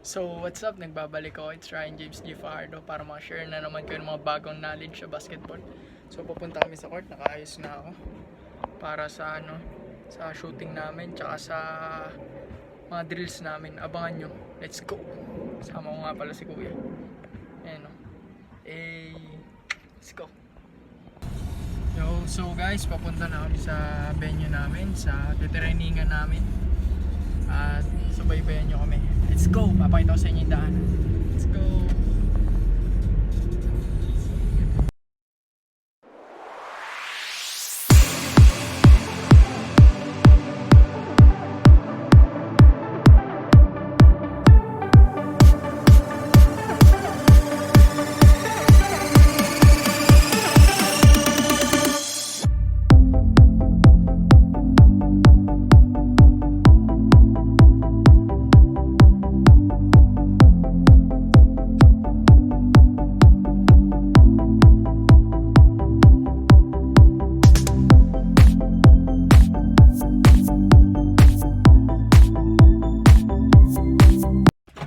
So, what's up? Nagbabalik ako. It's Ryan James G. Fajardo para makashare na naman kayo ng mga bagong knowledge sa basketball. So, pupunta kami sa court. Nakaayos na ako. Para sa ano, sa shooting namin, tsaka sa mga drills namin. Abangan nyo. Let's go! Kasama ko nga pala si Kuya. Ayan o. Eh, let's go! Yo, so guys, papunta na kami sa venue namin, sa titrainingan namin. At subaybayan nyo kami. Let's go! Papakita ko sa inyo yung daanan. Let's go!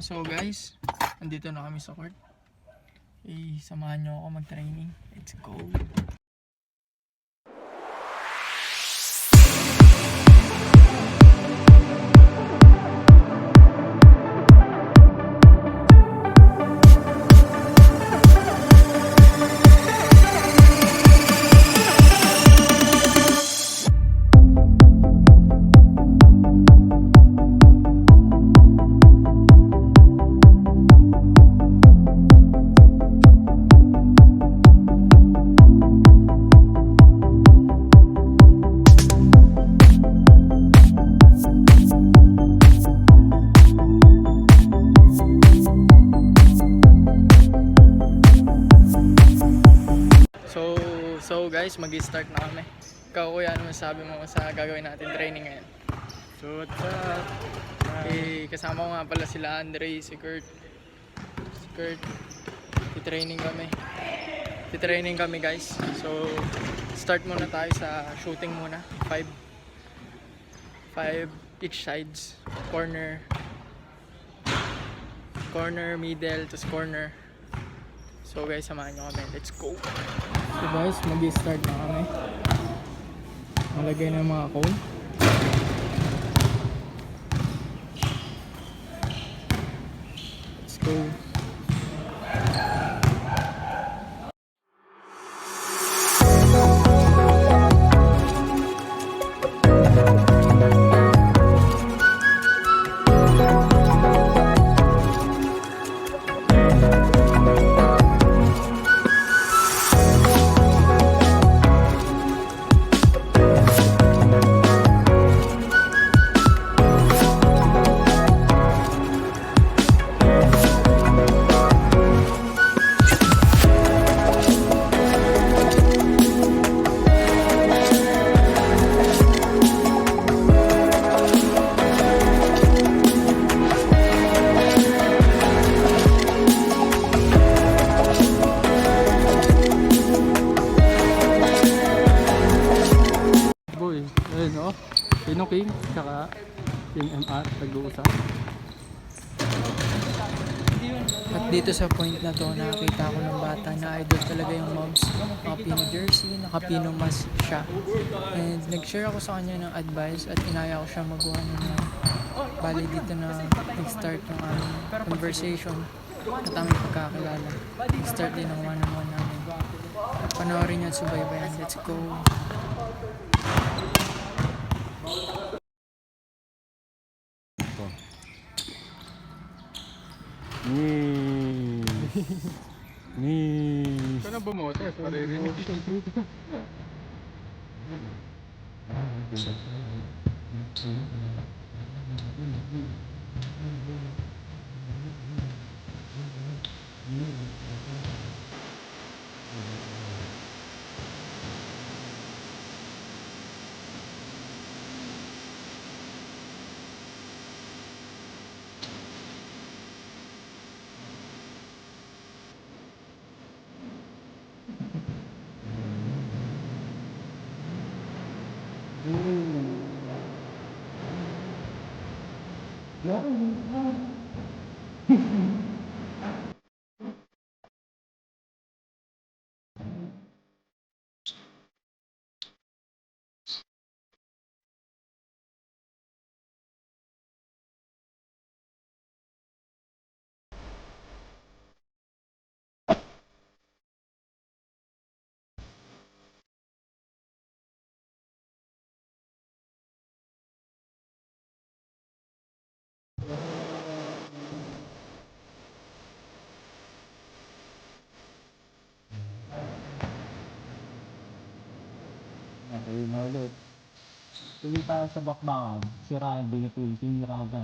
So guys, andito na kami sa court. Eh, samahan nyo ako mag-training. Let's go! So, guys, mag-start na kami. Ikaw kuya, ano masabi mo sa gagawin natin training ngayon? So what's up? Eh, kasama ko nga pala sila Andre, si Kurt. Si Kurt. Titraining kami. Titraining kami guys. So, start muna tayo sa shooting muna. Five. Five each sides. Corner. Corner, middle, tapos corner. So guys, samahan nyo kami. Let's go! So guys, mag-start na kami. Malagay na yung mga cone. Let's go. Dito sa point na to, nakakita ko ng bata na idol talaga yung moms. Nakapino jersey, nakapino mask siya. And nag-share ako sa kanya ng advice at inaya ko siya magawa ng bali dito na nag-start yung aming conversation at aming pagkakilala. Nag-start din ang one-on-one namin. Panoorin niyo at subaybayan. Let's go! Ni. ni... Ito bumotes, maririnig. Mm-hmm. Yeah. Okay, na ulit. Tuloy tayo sa bakbakan. Si Ryan Binipil, tinira ka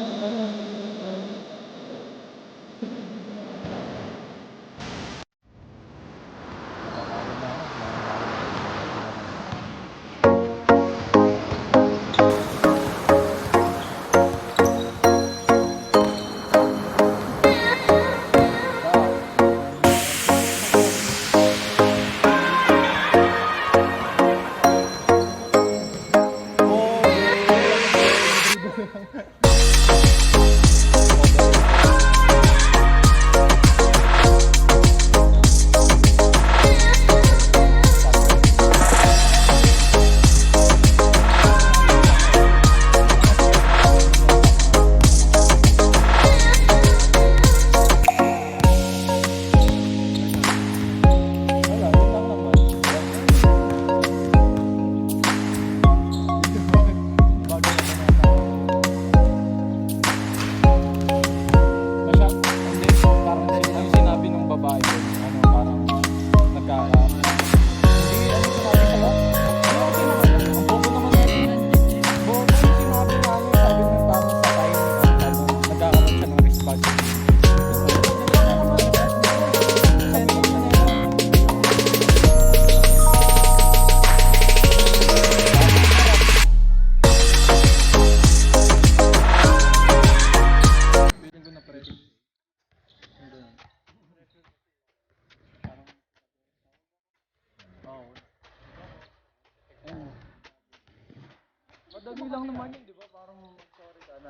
Okay.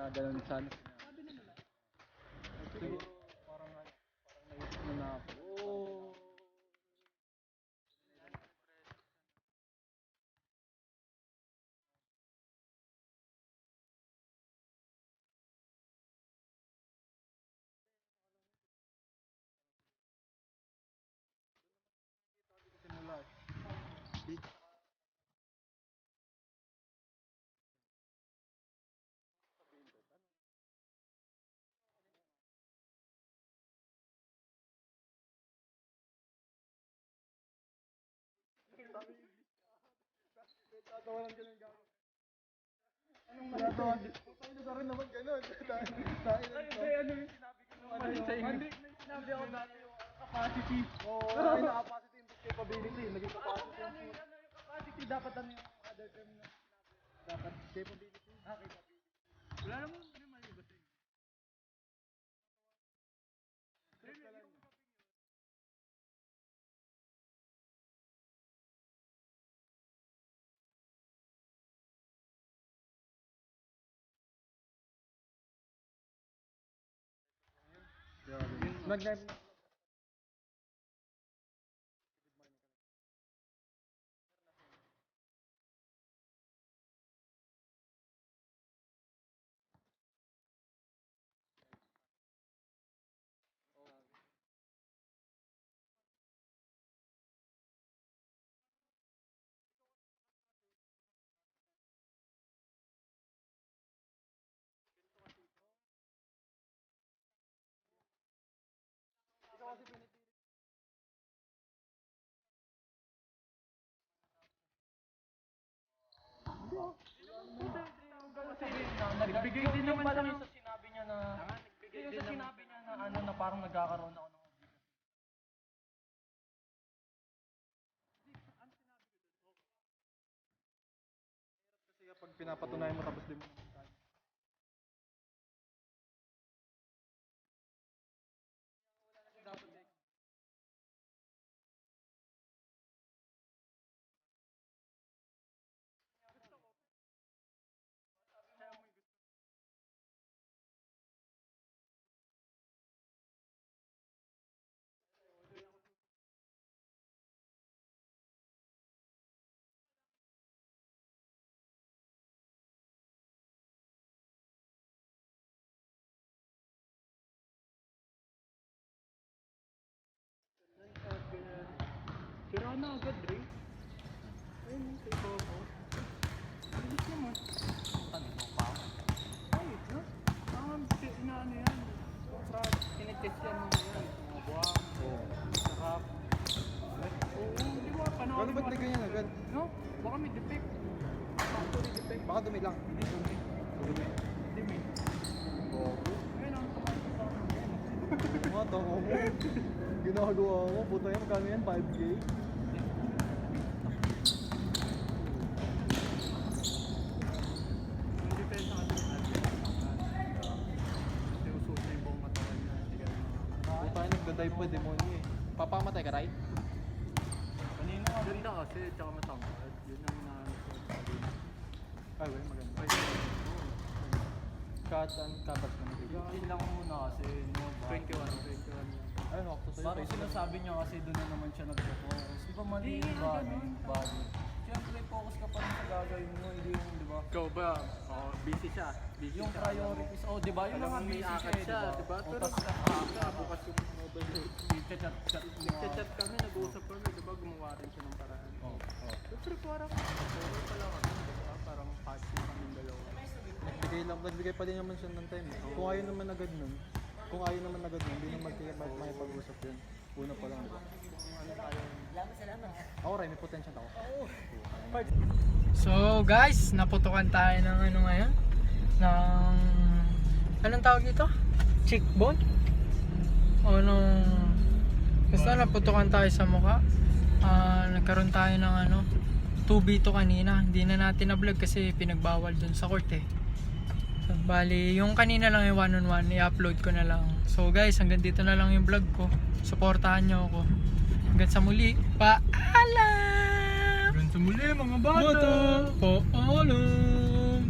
na ganun sana sinabi. Siguro Tawaran ka ng gamot. Anong magagawa? Putang ina rin naman ganun. Dahil ano yung sinabi ko nung ano sinabi ako capacity. Oh, yung capacity yung capability. Naging ah, capacity ano ano yung capacity. Dapat ano yung other term na sinabi. Dapat capability. Ah, capability. Wala naman like that Nagbigay din naman pala sa sinabi niya na yung sa sinabi niya na ano na parang nagkakaroon ako ng Kasi kapag pinapatunayan mo tapos di mo na agad, Dre. Ayun, kay Coco. Bilis naman. Ay, no? Ang na ano yan. Sobra, tinitest yan mga yan. Buwang. Sarap. Oo, di ba? Panoorin Paano ba't mo. ganyan agad? No? Baka may defect. Factory defect. Baka dumi lang. Hindi dumi. Dumi. Dumi. Bobo. Ayun ang tumayo sa akin. Ayun. Mga tango mo. Ginagawa ko. Puta yan. Magkano yan? 5K? Ang depensa kasi sa atin. Kasi uso na yung buong katawan niya. Hindi ka na Nagda-dive pa. Demonyo eh. Papamatay ka, Ray? Kanina nga ganda kasi, tsaka matangkad. Yun ang inaano ko. Ay, well, maganda. Cut and ka na. Yun lang muna kasi no, 21, 21. Ayun, ako sa'yo. Parang sinasabi niya kasi doon na naman siya nagpo-focus. Di ba mali yung body? body. Siyempre, focus ka pa rin sa gagawin mo, hindi yung, di ba? Ikaw ba? Oh, busy siya. Busy Yung siya. priorities, oh, di ba? Yung mga busy siya, di ba? ba? Pero bukas yung rate. chat chat. Nagchat-chat kami, nag-uusap kami, di ba? Gumawa rin siya ng paraan. Oh, oh. Siyempre, parang, puro pala kami, di ba? Parang passive kami dalawa. Nagbigay lang, nagbigay pa din naman siya ng time. eh. Kung ayaw naman agad nun, kung ayaw naman agad nun, hindi naman kaya bakit makipag-usap yun. Una pa lang, ba? Ano tayo? Ako, Ray, may potential ako. So guys, naputukan tayo ng ano ngayon? Ng... Anong tawag dito? Cheekbone? O nung... Basta naputukan tayo sa mukha. Ah, nagkaroon tayo ng ano, 2B to kanina. Hindi na natin na-vlog kasi pinagbawal dun sa court eh. So, bali, yung kanina lang yung one on one, i-upload ko na lang. So guys, hanggang dito na lang yung vlog ko. Suportahan nyo ako. Hanggang sa muli, paalam! Hanggang sa muli, mga bata! Bata, paalam!